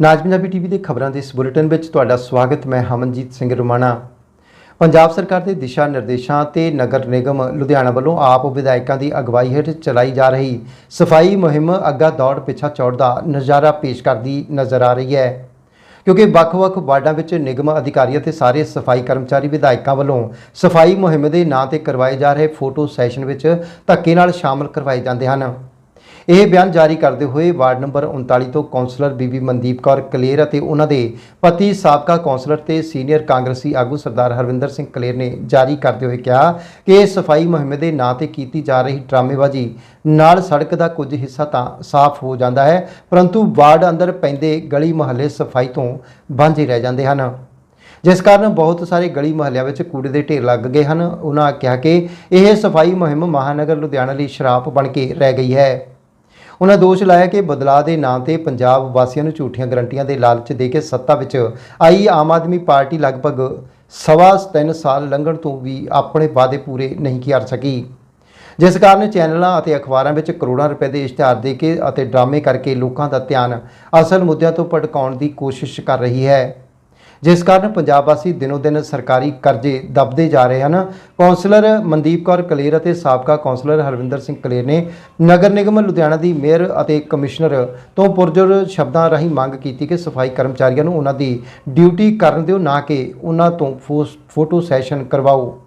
ਨਾਜ Punjabi TV ਦੇ ਖਬਰਾਂ ਦੇ ਇਸ ਬੁਲੇਟਿਨ ਵਿੱਚ ਤੁਹਾਡਾ ਸਵਾਗਤ, ਮੈਂ ਹਮਨਜੀਤ ਸਿੰਘ ਰੁਮਾਣਾ। ਪੰਜਾਬ ਸਰਕਾਰ ਦੇ ਦਿਸ਼ਾ ਨਿਰਦੇਸ਼ਾਂ ਤੇ ਨਗਰ ਨਿਗਮ ਲੁਧਿਆਣਾ ਵੱਲੋਂ ਆਪ ਵਿਧਾਇਕਾਂ ਦੀ ਅਗਵਾਈ ਹੇਠ ਚਲਾਈ ਜਾ ਰਹੀ ਸਫ਼ਾਈ ਮੁਹਿੰਮ ਅੱਗਾ ਦੌੜ ਪਿੱਛਾ ਚੌੜ ਦਾ ਨਜ਼ਾਰਾ ਪੇਸ਼ ਕਰਦੀ ਨਜ਼ਰ ਆ ਰਹੀ ਹੈ। ਕਿਉਂਕਿ ਵੱਖ-ਵੱਖ ਵਾਰਡਾਂ ਵਿੱਚ ਨਿਗਮ ਅਧਿਕਾਰੀ ਅਤੇ ਸਾਰੇ ਸਫ਼ਾਈ ਕਰਮਚਾਰੀ ਵਿਧਾਇਕਾਂ ਵੱਲੋਂ ਸਫ਼ਾਈ ਮੁਹਿੰਮ ਦੇ ਨਾਂ ਤੇ ਕਰਵਾਏ ਜਾ ਰਹੇ ਫੋਟੋ ਸੈਸ਼ਨ ਵਿੱਚ ਧੱਕੇ ਨਾਲ ਸ਼ਾਮਲ ਕਰਵਾਏ ਜਾਂਦੇ ਹਨ। ਇਹ ਬਿਆਨ ਜਾਰੀ ਕਰਦੇ ਹੋਏ ਵਾਰਡ ਨੰਬਰ 39 ਤੋਂ ਕੌਂਸਲਰ ਬੀਬੀ ਮਨਦੀਪ ਕੌਰ ਕਲੇਰ ਅਤੇ ਉਹਨਾਂ ਦੇ ਪਤੀ ਸਾਬਕਾ ਕੌਂਸਲਰ ਤੇ ਸੀਨੀਅਰ ਕਾਂਗਰਸੀ ਆਗੂ ਸਰਦਾਰ ਹਰਵਿੰਦਰ ਸਿੰਘ ਕਲੇਰ ਨੇ ਜਾਰੀ ਕਰਦੇ ਹੋਏ ਕਿਹਾ ਕਿ ਇਹ ਸਫ਼ਾਈ ਮੁਹਿੰਮ ਦੇ ਨਾਂ ਤੇ ਕੀਤੀ ਜਾ ਰਹੀ ਡਰਾਮੇਬਾਜ਼ੀ ਨਾਲ ਸੜਕ ਦਾ ਕੁਝ ਹਿੱਸਾ ਤਾਂ ਸਾਫ਼ ਹੋ ਜਾਂਦਾ ਹੈ, ਪਰੰਤੂ ਵਾਰਡ ਅੰਦਰ ਪੈਂਦੇ ਗਲੀ ਮੁਹੱਲੇ ਸਫ਼ਾਈ ਤੋਂ ਵਾਂਝੇ ਰਹਿ ਜਾਂਦੇ ਹਨ। ਜਿਸ ਕਾਰਨ ਬਹੁਤ ਸਾਰੇ ਗਲੀ ਮੁਹੱਲਿਆਂ ਵਿੱਚ ਕੂੜੇ ਦੇ ਢੇਰ ਲੱਗ ਗਏ ਹਨ। ਉਹਨਾਂ ਕਿਹਾ ਕਿ ਇਹ ਸਫ਼ਾਈ ਮੁਹਿੰਮ ਮਹਾਨਗਰ ਲੁਧਿਆਣਾ ਲਈ ਸ਼ਰਾਪ ਬਣ ਕੇ ਰਹਿ ਗਈ ਹੈ। ਉਹਨਾਂ ਦੋਸ਼ ਲਾਇਆ ਕਿ ਬਦਲਾਅ ਦੇ ਨਾਂ ਤੇ ਪੰਜਾਬ ਵਾਸੀਆਂ ਨੂੰ ਝੂਠੀਆਂ ਗਰੰਟੀਆਂ ਦੇ ਲਾਲਚ ਦੇ ਕੇ ਸੱਤਾ ਵਿੱਚ ਆਈ ਆਮ ਆਦਮੀ ਪਾਰਟੀ ਲਗਭਗ ਸਵਾ ਤਿੰਨ ਸਾਲ ਲੰਘਣ ਤੋਂ ਵੀ ਆਪਣੇ ਵਾਅਦੇ ਪੂਰੇ ਨਹੀਂ ਕਰ ਸਕੀ। ਜਿਸ ਕਾਰਨ ਚੈਨਲਾਂ ਅਤੇ ਅਖਬਾਰਾਂ ਵਿੱਚ ਕਰੋੜਾਂ ਰੁਪਏ ਦੇ ਇਸ਼ਤਿਹਾਰ ਦੇ ਕੇ ਅਤੇ ਡਰਾਮੇ ਕਰਕੇ ਲੋਕਾਂ ਦਾ ਧਿਆਨ ਅਸਲ ਮੁੱਦਿਆਂ ਤੋਂ ਭਟਕਾਉਣ ਦੀ ਕੋਸ਼ਿਸ਼ ਕਰ ਰਹੀ ਹੈ। ਜਿਸ ਕਾਰਨ ਪੰਜਾਬ ਵਾਸੀ ਦਿਨੋ ਦਿਨ ਸਰਕਾਰੀ ਕਰਜ਼ੇ ਦਬਦੇ ਜਾ ਰਹੇ ਹਨ। ਕੌਂਸਲਰ ਮਨਦੀਪ ਕੌਰ ਕਲੇਰ ਅਤੇ ਸਾਬਕਾ ਕੌਂਸਲਰ ਹਰਵਿੰਦਰ ਸਿੰਘ ਕਲੇਰ ਨੇ ਨਗਰ ਨਿਗਮ ਲੁਧਿਆਣਾ ਦੀ ਮੇਅਰ ਅਤੇ ਕਮਿਸ਼ਨਰ ਤੋਂ ਪੁਰਜੁਰ ਸ਼ਬਦਾਂ ਰਾਹੀਂ ਮੰਗ ਕੀਤੀ ਕਿ ਸਫ਼ਾਈ ਕਰਮਚਾਰੀਆਂ ਨੂੰ ਉਹਨਾਂ ਦੀ ਡਿਊਟੀ ਕਰਨ ਦਿਓ, ਨਾ ਕਿ ਉਹਨਾਂ ਤੋਂ ਫੋਸ- ਫੋਟੋ ਸੈਸ਼ਨ ਕਰਵਾਓ।